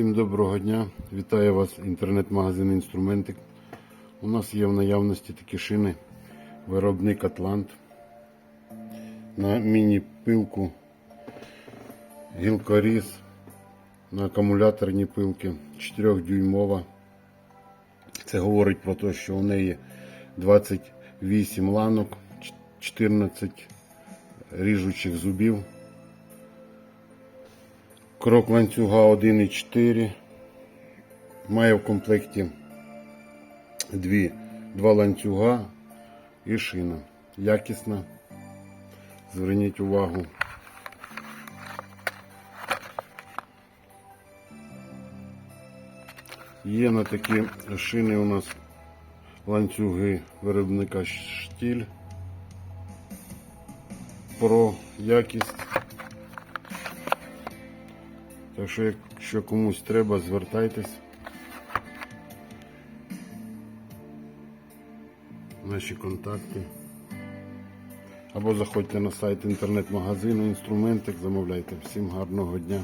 Всім доброго дня. Вітаю вас, інтернет-магазин Інструментик. У нас є в наявності такі шини. Виробник Атлант. На міні-пилку гілкоріз. На акумуляторні пилки 4-дюймова. Це говорить про те, що у неї 28 ланок, 14 ріжучих зубів. Крок ланцюга 1,4. Має в комплекті дві, два ланцюга і шина. Якісна. Зверніть увагу. Є на такі шини у нас ланцюги виробника штіль. Про якість. Так що, якщо комусь треба, звертайтесь. Наші контакти. Або заходьте на сайт інтернет-магазину, інструментик, замовляйте. Всім гарного дня.